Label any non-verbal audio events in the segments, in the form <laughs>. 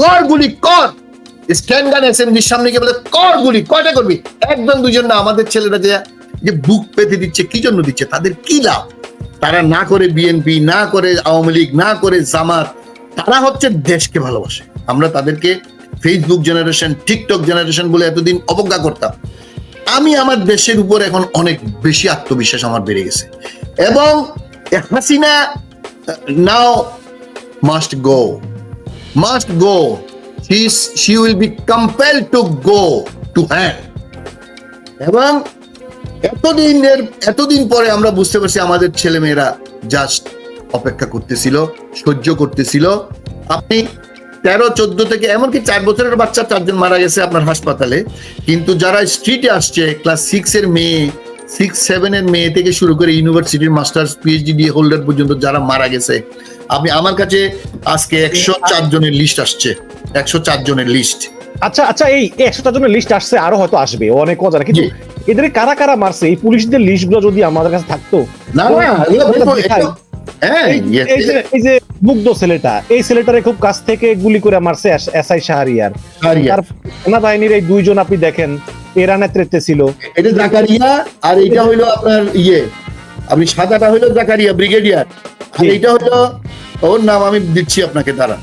কর গুলি, কর। স্ট্যান্ড গান অ্যাসেম্বলির সামনে গিয়ে বলে, কর গুলি, কয়টা করবি? একজন দুজন না, আমাদের ছেলেরা যে যে বুক পেতে দিচ্ছে, কি জন্য দিচ্ছে? তাদের কি লাভ? তারা না করে বিএনপি না করে আওয়ামী লীগ, না করে জামাত, তারা হচ্ছে দেশকে ভালোবাসে। আমরা তাদেরকে ফেসবুক জেনারেশন টিকটক জেনারেশন বলে এতদিন অবজ্ঞা করতাম। আমি আমার দেশের উপর এখন অনেক বেশি আত্মবিশ্বাস আমার বেড়ে গেছে। এবং Hasina now must go must go she will be compelled to go to hell. এবং এতদিনের এতদিন পরে আমরা বুঝতে পারছি আমাদের ছেলে মেয়েরা জাস্ট অপেক্ষা করতেছিল, সহ্য করতেছিল। আপনি তেরো, চোদ্দ থেকে, এমনকি চার বছরের বাচ্চা, চারজন মারা গেছে আপনার হাসপাতালে। কিন্তু যারা স্ট্রিটে আসছে ক্লাস সিক্স এর মেয়ে সিক্স সেভেন এর মেয়ে থেকে শুরু করে ইউনিভার্সিটির মাস্টার্স পিএইচডি হোল্ডার পর্যন্ত যারা মারা গেছে আপনি আমার কাছে আজকে একশো চার জনের লিস্ট আসছে। একশো চার জনের লিস্ট আচ্ছা আচ্ছা এই একশো চার জনের লিস্ট আসছে আরও হয়তো আসবে অনেক অজানা কিন্তু। এদের কারা কারা মারছে? এই পুলিশদের লিস্টগুলো যদি আমাদের কাছে থাকতো না এই- যে মুগ্ধ ছেলেটা এই ছেলেটারে খুব কাছ থেকে গুলি করে মারছে এসআই শাহরিয়ার। সেনাবাহিনীর এই দুইজন আপনি দেখেন এরা নেতৃত্বে ছিল। এটা জাকারিয়া আর এটা হইল আপনার ইয়ে। আপনি সাদাটা হইল জাকারিয়া ব্রিগেডিয়ার। আর। এটা হইল ওর নাম আমি দিচ্ছি আপনাকে দাঁড়ান।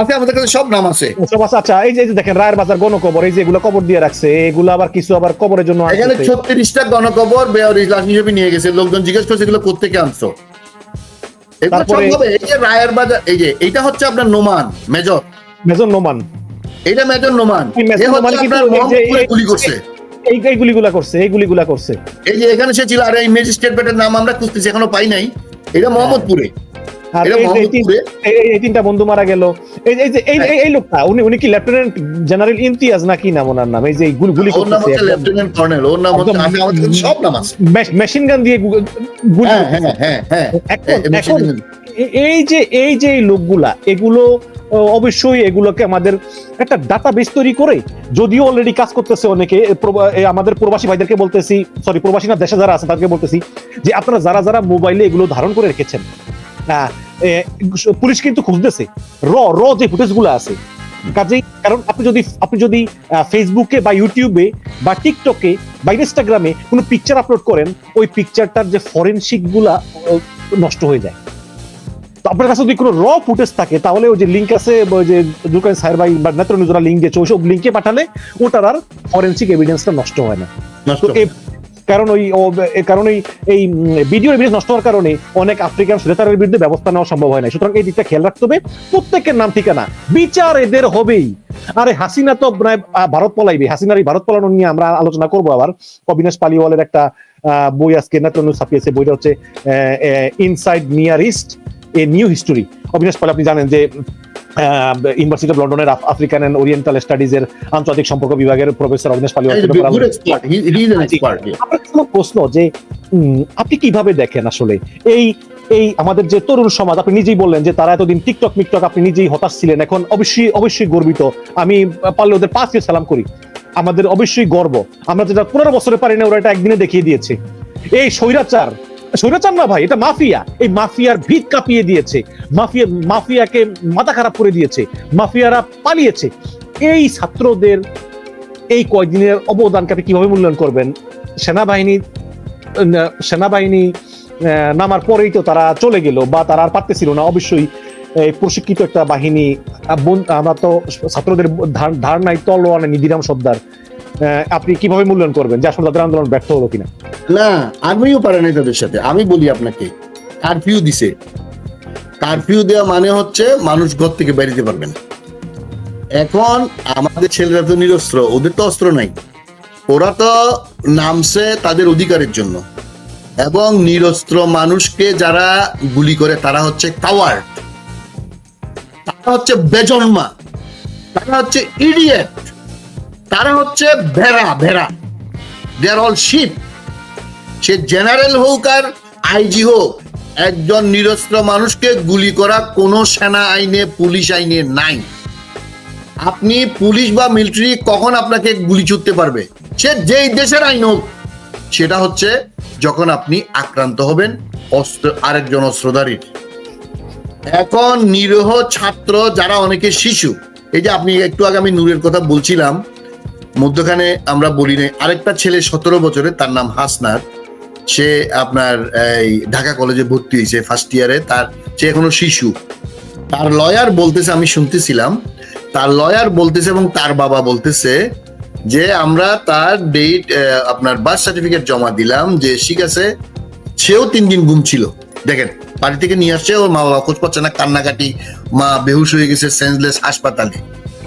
আছে আমাদের কাছে সব নাম আছে। সব আছে আচ্ছা এই যে দেখেন রায়ের বাজার গণকবর এই যে এগুলো কবর দিয়ে রাখছে এগুলো আবার কিছু আবার কবরের জন্য এখানে ছত্রিশটা গণকবর বেয়ারিশ লাশ হিসেবে নিয়ে গেছে। লোকজন জিজ্ঞেস করছে এগুলো কোথেকে আনছো? এই যে রায়ের বাজার এই যে এইটা হচ্ছে আপনার নোমান মেজর। মেজর নোমান। এইটা মেজর নোমান। মোহাম্মদপুরে গুলি করছে। এই এই গুলিগুলা করছে এই গুলিগুলা করছে। এই যে এখানে সে ছিল আর এই ম্যাজিস্ট্রেট বেটের নাম আমরা খুঁজতেছি এখনও পাই নাই। এটা মোহাম্মদপুরে। আর এটা এই যে এই তিন- মোহাম্মদপুরে এই- এই- এই তিনটা বন্ধু মারা গেল। এই এই যে এই এই- এই লোকটা উনি উনি কি লেফটেন্যান্ট জেনারেল ইমতিয়াজ নাকি নাম ওনার নাম? এই যে গুলি গুলি করতেছে লেফটেন্যান্ট কর্নেল ওর নাম আমি আমাদের সব নাম আছে। মেশিন গান দিয়ে গুলি হ্যাঁ হ্যাঁ হ্যাঁ হ্যাঁ এখন এ- এ- এখন machine- এ- এই যে এই যে লোকগুলা এগুলো অবশ্যই এগুলোকে আমাদের একটা ডাটা বেস তৈরি করে যদিও অলরেডি কাজ করতেছে অনেকে আমাদের প্রবাসী ভাইদেরকে বলতেছি সরি প্রবাসী না দেশে যারা আছে তাদেরকে বলতেছি যে আপনারা যারা যারা মোবাইলে এগুলো ধারণ করে রেখেছেন এ, পুলিশ কিন্তু খুঁজতেছে। র র যে ফুটেজগুলো আছে। কাজেই কারণ আপনি যদি আপনি যদি ফেসবুকে বা ইউটিউবে বা টিকটকে বা ইনস্টাগ্রামে কোনো পিকচার আপলোড করেন ওই পিকচারটার যে ফরেনসিকগুলা নষ্ট হয়ে যায়। তো আপনার কাছে যদি কোনো র ফুটেজ থাকে তাহলে ওই যে লিঙ্ক আছে ওই যে দুকান সাহের ভাই বা নেত্র নিজরা লিঙ্ক দিয়েছে ওইসব লিঙ্কে পাঠালে ওটার আর ফরেনসিক এভিডেন্সটা নষ্ট হয় না। তো কারণ ওই কারণ ওই, এই ভিডিও এভিডেন্স নষ্ট হওয়ার কারণে অনেক আফ্রিকান সুরেতারের বিরুদ্ধে ব্যবস্থা নেওয়া সম্ভব হয় না সুতরাং এই দিকটা খেয়াল রাখতে হবে। প্রত্যেকের নাম ঠিকানা। বিচার এদের হবেই। আরে হাসিনা তো ভারত পলাইবে। হাসিনার এই ভারত পলানো নিয়ে আমরা আলোচনা করব আবার। অবিনাশ পালিওয়ালের একটা বই আজকে নেত্র ছাপিয়েছে। বইটা হচ্ছে inside near east a, new history. Avinash Pal, আপনি জানেন যে ইউনিভার্সিটি অফ লন্ডনের আফ্রিকান এন্ড ওরিয়েন্টাল স্টাডিজ এর আন্তর্জাতিক সম্পর্ক বিভাগের প্রফেসর আপনার কাছে আমার প্রশ্ন যে আপনি কীভাবে দেখেন আসলে এই এই আমাদের যে তরুণ সমাজ আপনি নিজেই বললেন যে তারা এতদিন টিকটক মিকটক আপনি নিজেই হতাশ ছিলেন। এখন অবশ্যই অবশ্যই গর্বিত। আমি পারলে ওদের পাঁচ সালাম করি। আমাদের অবশ্যই গর্ব। আমরা যেটা পনেরো বছরে পারি না ওরা এটা একদিনে দেখিয়ে দিয়েছে। এই স্বৈরাচার স্বৈরাচার না ভাই, এটা মাফিয়া। এই মাফিয়ার ভিত কাঁপিয়ে দিয়েছে। মাফিয়া, মাফিয়াকে মাথা খারাপ করে দিয়েছে। মাফিয়ারা পালিয়েছে। এই ছাত্রদের এই কয়দিনের অবদানকে আপনি কীভাবে মূল্যায়ন করবেন? সেনাবাহিনী সেনাবাহিনী নামার পরেই তো তারা চলে গেল বা তারা আর পারতেছিল না। অবশ্যই প্রশিক্ষিত একটা বাহিনী আমরা তো ছাত্রদের ধার- ধারণায় তলোয়ার নিধিরাম সর্দার। আপনি কীভাবে মূল্যায়ন করবেন? যে আসলে তাদের আন্দোলন ব্যর্থ হলো কিনা? না আর্মিও পারে নাই তাদের সাথে। আমি বলি আপনাকে কারফিউ দিছে। কারফিউ দেওয়া মানে হচ্ছে মানুষ ঘর থেকে বেরিতে পারবে না। এখন আমাদের ছেলেরা তো নিরস্ত্র, ওদের তো অস্ত্র নাই। ওরা তো নামছে তাদের অধিকারের জন্য। এবং নিরস্ত্র মানুষকে যারা গুলি করে, তারা হচ্ছে কাওয়ার্ড তারা হচ্ছে বেজন্মা। তারা হচ্ছে ইডিয়েট তারা হচ্ছে ভেড়া ভেড়া। দে আর অল শিপ সে জেনারেল হোক আর আইজি হোক, একজন নিরস্ত্র মানুষকে গুলি করা কোনো সেনা আইনে, পুলিশ আইনে নাই। আপনি পুলিশ বা মিলিটারি কখন আপনাকে গুলি ছুটতে পারবে? সে যেই দেশের আইন হোক। সেটা হচ্ছে যখন আপনি আক্রান্ত হবেন, অস্ত্র, আরেকজন অস্ত্রধারীর। এখন নিরীহ ছাত্র, যারা অনেকে শিশু, এই যে আপনি একটু আগে আমি নূরের কথা বলছিলাম মধ্যখানে আমরা বলি নাই, আরেকটা ছেলে সতেরো বছরে, তার নাম হাসনার সে আপনার এই ঢাকা কলেজে ভর্তি হয়েছে ফার্স্ট ইয়ারে তার, সে এখনও শিশু। তার লয়ার বলতেছে, আমি শুনতেছিলাম, তার লয়ার বলতেছে এবং তার বাবা বলতেছে যে, আমরা তার ডেট আপনার বার্থ সার্টিফিকেট জমা দিলাম, যে ঠিক আছে, সেও তিন দিন ঘুম ছিল। দেখেন, বাড়ি থেকে নিয়ে আসছে, ওর মা বাবা খোঁজ পাচ্ছে না, কান্নাকাটি, মা বেহুশ হয়ে গেছে সেন্সলেস হাসপাতালে।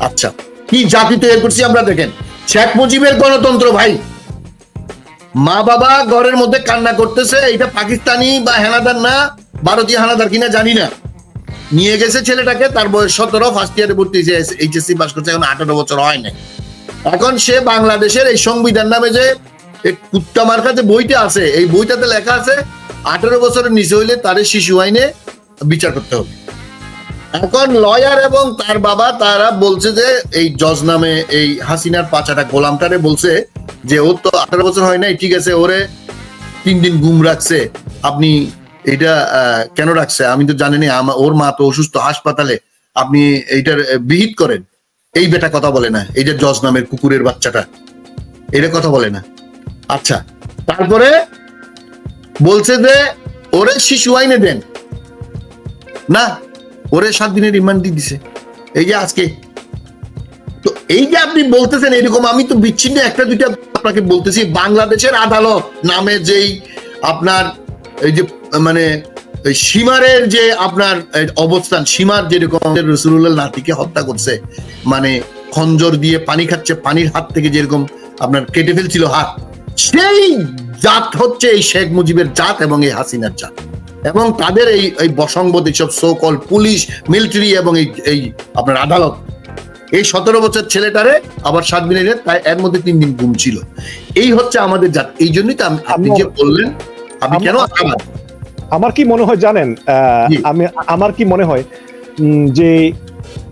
আচ্ছা কি জাতি তৈরি করছি আমরা দেখেন? শেখ মুজিবের গণতন্ত্র ভাই। মা বাবা ঘরের মধ্যে কান্না করতেছে এটা পাকিস্তানি বা হেনাদার না, ভারতীয় হানাদার কিনা জানি না। নিয়ে গেছে ছেলেটাকে, তার বয়স সতেরো ফার্স্ট ইয়ারে ভর্তি এইচএসসি পাস করছে, এখন আঠারো বছর হয় নাই। এখন সে বাংলাদেশের এই সংবিধান নামে যে কুত্তা মার্কা যে বইটা আছে, এই বইটাতে লেখা আছে, আঠারো বছরের নিচে হইলে তার শিশু আইনে বিচার করতে হবে। এখন লয়ার এবং তার বাবা, তারা বলছে যে এই জজ নামে এই হাসিনার পাচাটা গোলামটারে বলছে যে ওর তো আঠারো বছর হয় নাই, ঠিক আছে, ওরে তিন দিন ঘুম রাখছে, আপনি এটা কেন রাখছে? আমি তো জানি না ওর মা তো অসুস্থ, হাসপাতালে, আপনি এইটার বিহিত করেন। এই বেটা কথা বলে না, এই যে জজ নামের কুকুরের বাচ্চাটা, এটা কথা বলে না। আচ্ছা তারপরে বলছে যে, ওরে শিশু আইনে দেন। না ওরে সাত দিনের রিমান্ড দিয়ে দিছে। এই যে আজকে। তো এই যে আপনি বলতেছেন এরকম, আমি তো বিচ্ছিন্ন একটা দুইটা আপনাকে বলতেছি, বাংলাদেশের আদালত নামে যেই আপনার এই যে মানে সীমারের যে আপনার অবস্থান, সীমার যেরকম রসুল্লাহ নাতিকে হত্যা করছে মানে খঞ্জর দিয়ে পানি খাচ্ছে, পানির হাত থেকে যেরকম আপনার কেটে ফেলছিল হাত, সেই জাত হচ্ছে এই শেখ মুজিবের জাত এবং এই হাসিনার জাত। এবং তাদের এই এই বসংবদ এইসব সোকল পুলিশ মিলিটারি এবং এই এই আপনার আদালত। এই সতেরো বছর ছেলেটারে আবার সাত দিনের তাই এর মধ্যে তিন দিন ঘুম ছিল। এই হচ্ছে আমাদের জাত। এই জন্যই তো আপনি যে বললেন আপনি কেন আমার- কি মনে হয় জানেন আহ, আমি আমার কি মনে হয় উম, যে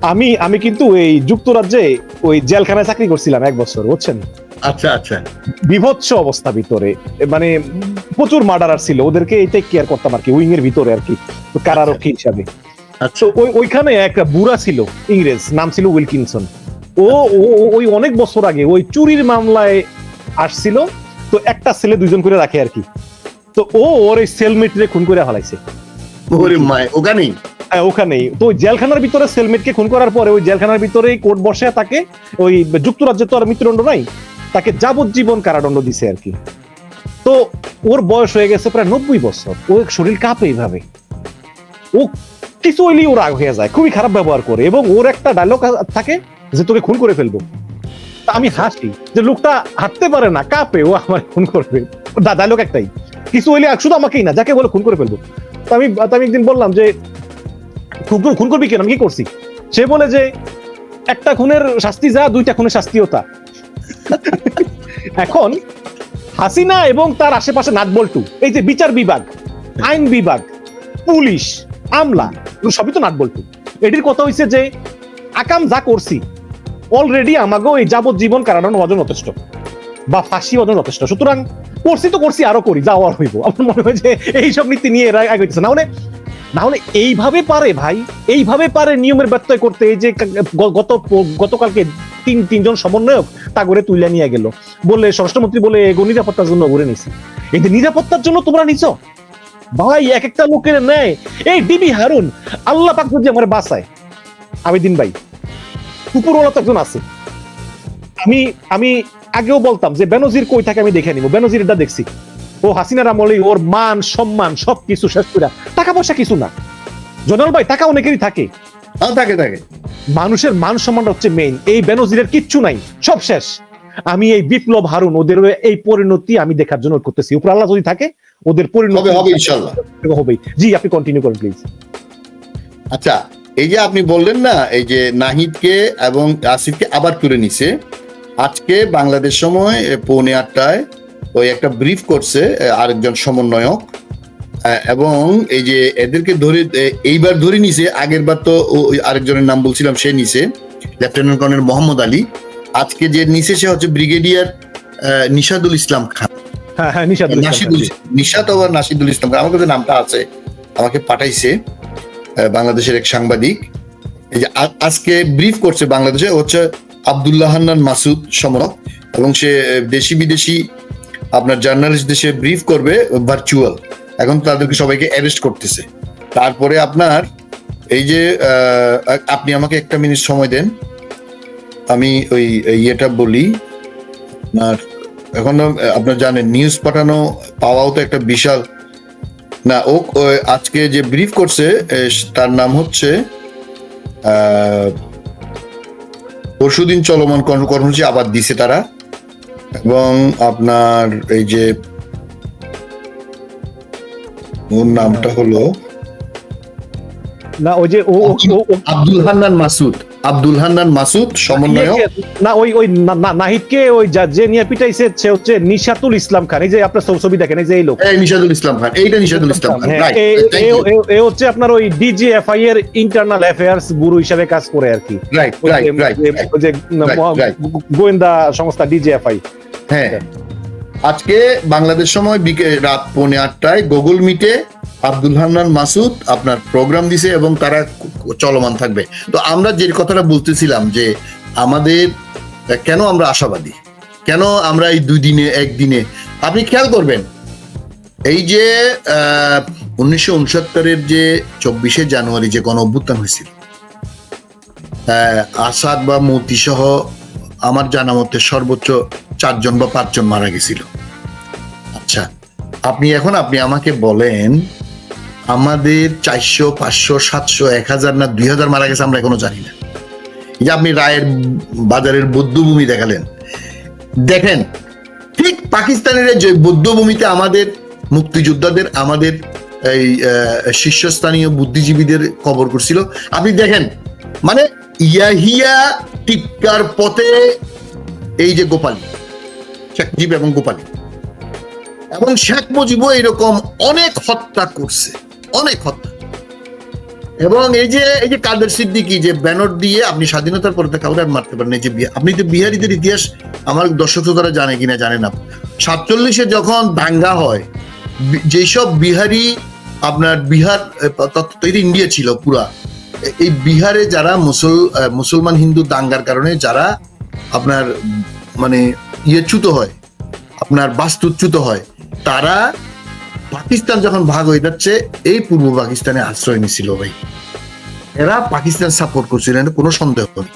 আমি আমি কিন্তু এই যুক্তরাজ্যে ওই জেলখানায় চাকরি করছিলাম এক বছর বুঝছেন? আচ্ছা আচ্ছা। বিভৎস অবস্থা ভিতরে। মানে প্রচুর মার্ডারার ছিল। ওদেরকে এইটাই কেয়ার করতাম আর কি উইং এর ভিতরে আর কি তো কারারক্ষী হিসাবে। আচ্ছা। ওই ওইখানে একটা বুড়া ছিল ইংরেজ নাম ছিল উইলকিনসন। ও ওই অনেক বছর আগে ওই চুরির মামলায় আসছিল তো একটা ছেলে দুজন করে রাখে আর কি। তো ও ওর এই সেলমেটরে খুন করে ফেলাইছে। ওরে মায় ওখানেই? হ্যাঁ, ওখানেই। তো ওই জেলখানার ভিতরে সেলমেটকে খুন করার পরে ওই জেলখানার ভিতরে কোর্ট বসে তাকে ওই যুক্তরাজ্যে তো আর মৃত্যুদণ্ড নাই। তাকে যাবজ্জীবন কারাদণ্ড দিছে আর কি। তো ওর বয়স হয়ে গেছে প্রায় নব্বই বছর। ও শরীর কাঁপে এইভাবে। ও কিছু হইলেই ওর রাগ হয়ে যায়, খুবই খারাপ ব্যবহার করে এবং ওর একটা ডায়লগ থাকে যে তোকে খুন করে ফেলব। আমি হাসি যে লোকটা হাঁটতে পারে না, কাঁপে, ও আমার খুন করবে। ডায়লগ একটাই। কিছু হইলে শুধু আমাকেই না, যাকে বলে খুন করে ফেলব। তো আমি আমি একদিন বললাম যে খুন করবি কেন? আমি কি করছি? সে বলে যে, একটা খুনের শাস্তি যা, দুইটা খুনের শাস্তিও তা। <laughs> এখন হাসিনা এবং তার আশেপাশে নাটবল্টু, এই যে বিচার বিভাগ, আইন বিভাগ, পুলিশ, আমলা সবই তো নাটবল্টু। এটির কথা হইছে যে আকাম যা করছি অলরেডি আমাকেও এই যাবজ্জীবন কারাদণ্ড অজন যথেষ্ট বা ফাঁসি অজন যথেষ্ট। সুতরাং করছি তো করছি, আরও করি যা হওয়ার হইব। আমার মনে হয় যে এইসব নীতি নিয়ে এরা আগাইতেছে না হলে না হলে এইভাবে পারে ভাই, এইভাবে পারে নিয়মের ব্যত্যয় করতে। এই যে গত গতকালকে তিন, তিনজন সমন্বয়ক তা করে তুলে নিয়ে গেল। বলে স্বরাষ্ট্রমন্ত্রী বলে এগো নিরাপত্তার জন্য ঘুরে নিছি। এই নিরাপত্তার জন্য তোমরা নিছো? ভাই এক একটা লোকের নেয় এই ডিবি হারুন, আল্লাহ পাক যদি আমার বাসায় আবেদিন ভাই কুকুরওয়ালা তো একজন আছে। আমি আমি আগেও বলতাম যে বেনজির কই থাকে আমি দেখে নিব। বেনজির এটা দেখছি। ও হাসিনার আমলে ওর মান, সম্মান সবকিছু শেষ করে টাকা পয়সা কিছু না। জনাল ভাই, টাকা অনেকেরই থাকে। থাকে থাকে। মানুষের মান সম্মানটা হচ্ছে মেইন এই বেনজিরের কিচ্ছু নাই সব শেষ। আমি এই বিপ্লব হারুন ওদের এই পরিণতি আমি দেখার জন্য করতেছি। উপর আল্লাহ যদি থাকে ওদের পরিণতি হবে হবে ইনশাল্লাহ হবেই। জি আপনি কন্টিনিউ করেন প্লিজ আচ্ছা এই যে আপনি বললেন না এই যে নাহিদকে এবং আসিফকে আবার তুলে নিছে আজকে বাংলাদেশ সময় পৌনে আটটায় ওই একটা ব্রিফ করছে আরেকজন সমন্বয়ক। এবং এই যে এদেরকে ধরে এইবার ধরে নিছে আগের বার তো আরেকজনের নাম বলছিলাম সে নিছে লেফটেন্যান্ট কর্নেল মোহাম্মদ আলী। আজকে যে নিছে সে হচ্ছে ব্রিগেডিয়ার নিশাদুল ইসলাম খান। হ্যাঁ হ্যাঁ নিশাত আবার নাসিদুল ইসলাম আমার কাছে নামটা আছে। আমাকে পাঠাইছে বাংলাদেশের এক সাংবাদিক। এই যে আজকে ব্রিফ করছে বাংলাদেশে হচ্ছে আব্দুল্লাহ হান্নান মাসুদ সমরক। এবং সে দেশি বিদেশি আপনার জার্নালিস্ট দেশে ব্রিফ করবে ভার্চুয়াল এখন তাদেরকে সবাইকে অ্যারেস্ট করতেছে। তারপরে আপনার এই যে আপনি আমাকে একটা মিনিট সময় দেন। আমি ওই ইয়েটা বলি, আপনার, এখন আপনার জানেন নিউজ পাঠানো পাওয়াও তো একটা বিশাল। না, ও আজকে যে ব্রিফ করছে তার নাম হচ্ছে পরশুদিন চলমান কর্ম- কর্মসূচি আবার দিছে তারা। এবং আপনার এই যে ওর নামটা হলো না ওই যে ও আব্দুল হান্নান মাসুদ। আব্দুল হান্নান মাসুদ সমন্বয়ক। না ওই ওই নাহিদকে ওই যে নিয়ে পিটাইছে সে হচ্ছে নিশাতুল ইসলাম খান। এই যে আপনার ছবি- ছবি দেখেন এই যে এই লোক। এই নিশাদুল ইসলাম খান এইটা নিশাদুল ইসলাম খান হ্যাঁ, রাইট এ- হচ্ছে আপনার ওই ডিজিএফআই এর ইন্টারনাল অ্যাফেয়ার্স গুরু হিসাবে কাজ করে আর কি। রাইট রাইট রাইট যে-. গোয়েন্দা সংস্থা ডিজিএফআই হ্যাঁ। আজকে বাংলাদেশ সময় বিকে রাত পৌনে আটটায় গুগল মিটে আব্দুল হান্নান মাসুদ আপনার প্রোগ্রাম দিছে এবং তারা চলমান থাকবে। তো আমরা যে কথাটা বলতেছিলাম যে আমাদের, কেন আমরা আশাবাদী? কেন আমরা এই দুই দিনে একদিনে আপনি খেয়াল করবেন, এই যে উনিশশো উনসত্তরের যে চব্বিশে জানুয়ারি যে গণ অভ্যুত্থান হয়েছিল আসাদ বা মতি সহ আমার জানা মতে সর্বোচ্চ চারজন বা পাঁচজন মারা গেছিল। আচ্ছা আপনি এখন আপনি আমাকে বলেন, আমাদের চারশো, পাঁচশো, সাতশো, এক হাজার না দুই হাজার মারা গেছে আমরা এখনও জানি না। যে আপনি রায়ের বাজারের বৌদ্ধভূমি দেখালেন। দেখেন, ঠিক পাকিস্তানের যে বৌদ্ধভূমিতে আমাদের মুক্তিযোদ্ধাদের, আমাদের এই শীর্ষস্থানীয় বুদ্ধিজীবীদের কবর করছিল। আপনি দেখেন মানে ইয়াহিয়া টিক্কার পথে এই যে গোপালী। শেখ মুজিব এবং গোপালী এবং শেখ মুজিবও এরকম অনেক হত্যা করছে অনেক হত্যা। এবং এই যে এই যে কাদের সিদ্দিকি যে ব্যানর দিয়ে আপনি স্বাধীনতার পরে তো কাউকে আর মারতে পারেন এই যে আপনি তো বিহারিদের ইতিহাস আমার দর্শক শ্রোতারা জানে কিনা জানে না। সাতচল্লিশে যখন দাঙ্গা হয় যেসব বিহারি আপনার বিহার আহ, তত- তো এটা ইন্ডিয়া ছিল পুরা এই বিহারে যারা মুসল মুসলমান হিন্দু দাঙ্গার কারণে যারা আপনার মানে ইয়েচ্যুত হয় আপনার বাস্তুচ্যুত হয় তারা পাকিস্তান যখন ভাগ হয়ে যাচ্ছে এই পূর্ব পাকিস্তানে আশ্রয় নিছিল ভাই। এরা পাকিস্তান সাপোর্ট করছিল এটা কোনো সন্দেহ নেই।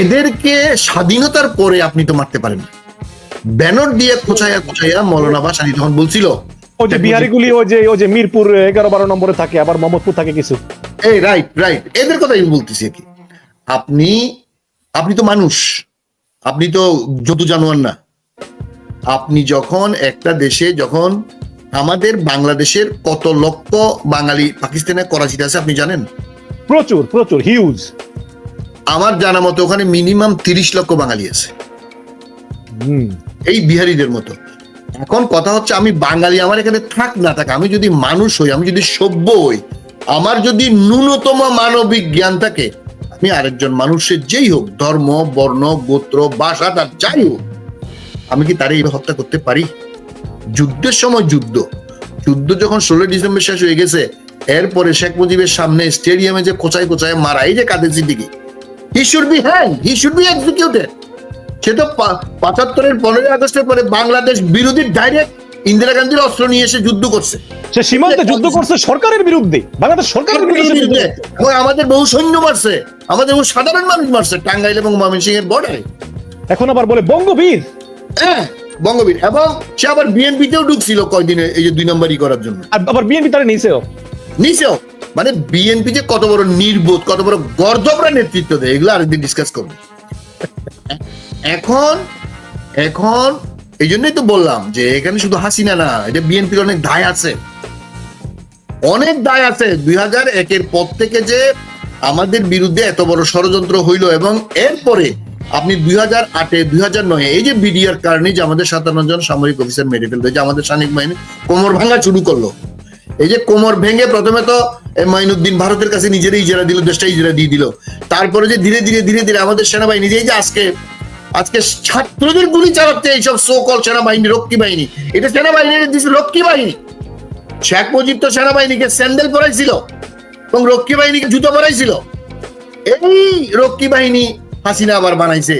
এদেরকে স্বাধীনতার পরে আপনি তো মারতে পারেন। ব্যানর দিয়ে কোচাইয়া কোচাইয়া মৌলানা বাসানি তখন বলছিল ওই যে বিহারিগুলি ওই যে ওই যে মিরপুর এগারো বারো নম্বরে থাকে আবার মোহাম্মদপুর থাকে কিছু। এই রাইট রাইট এদের কথাই বলতেছি কি। আপনি আপনি তো মানুষ আপনি তো জন্তু জানোয়ার না। আপনি যখন একটা দেশে যখন আমাদের বাংলাদেশের কত লক্ষ বাঙালি পাকিস্তানে করাচিতে আছে আপনি জানেন? প্রচুর প্রচুর হিউজ আমার জানা মতো ওখানে মিনিমাম তিরিশ লক্ষ বাঙালি আছে। হুম। এই বিহারীদের মতো। এখন কথা হচ্ছে আমি বাঙালি আমার এখানে থাক না থাক আমি যদি মানুষ হই আমি যদি সভ্য হই আমার যদি ন্যূনতম মানবিক জ্ঞান থাকে আমি আরেকজন মানুষের যেই হোক, ধর্ম, বর্ণ, গোত্র, ভাষা, তার যাই হোক, আমি কি তারে এইভাবে হত্যা করতে পারি? যুদ্ধের সময় যুদ্ধ। যুদ্ধ যখন ষোলোই ডিসেম্বর শেষ হয়ে গেছে, এরপরে শেখ মুজিবের সামনে স্টেডিয়ামে যে কোচায় কোচায় মারা এই যে Kader Siddiqui he should be hand he should be executed সে তো পঁচাত্তরের পনেরোই আগস্টের পরে বাংলাদেশ বিরোধী ডাইরেক্ট ইন্দিরা গান্ধীর অস্ত্র নিয়ে এসে যুদ্ধ করছে। সে সীমান্তে যুদ্ধ করছে সরকারের বিরুদ্ধে বাংলাদেশ সরকারের বিরুদ্ধে আমাদের বহু সৈন্য মারছে আমাদের বহু সাধারণ মানুষ মারছে টাঙ্গাইল এবং ময়মনসিংহ এর বর্ডারে এখন আবার বলে বঙ্গবীর। হ্যাঁ বঙ্গবীর। এবং সে আবার বিএনপিতেও ঢুকছিল কয়দিনে এই যে দুই নম্বরই করার জন্য। আর আবার বিএনপি তারা নিছেও। নিচেও মানে বিএনপি যে কত বড় নির্বোধ কত বড় গর্দবরা নেতৃত্ব দেয় এগুলো আরেকদিন ডিসকাস করব। এখন এখন এই জন্যই তো বললাম যে এখানে শুধু হাসিনা না, এটা বিএনপির অনেক দায় আছে। অনেক দায় আছে। দুই হাজার একের পর থেকে যে আমাদের বিরুদ্ধে এত বড় ষড়যন্ত্র হইল এবং এরপরে আপনি দুই হাজার আটে, দুই হাজার নয় এই যে বিডিআর কারণে যে আমাদের সাতান্ন জন সামরিক অফিসার মেরে ফেলল যে আমাদের সানিক বাহিনী কোমর ভাঙা শুরু করল। এই যে কোমর ভেঙে প্রথমে তো মাইনুদ্দিন ভারতের কাছে নিজেরই ইজারা দিল দেশটা ইজারা দিয়ে দিল। তারপরে যে ধীরে ধীরে ধীরে ধীরে আমাদের সেনাবাহিনী যে আজকে আজকে ছাত্রদের গুলি চালাচ্ছে এইসব সো কল সেনাবাহিনী, রক্ষী বাহিনী। এটা সেনাবাহিনীর দিচ্ছে রক্ষী বাহিনী। শেখ মুজিব তো সেনাবাহিনীকে স্যান্ডেল পরাইছিল এবং রক্ষী বাহিনীকে জুতো পরাইছিল। এই রক্ষী বাহিনী হাসিনা আবার বানাইছে।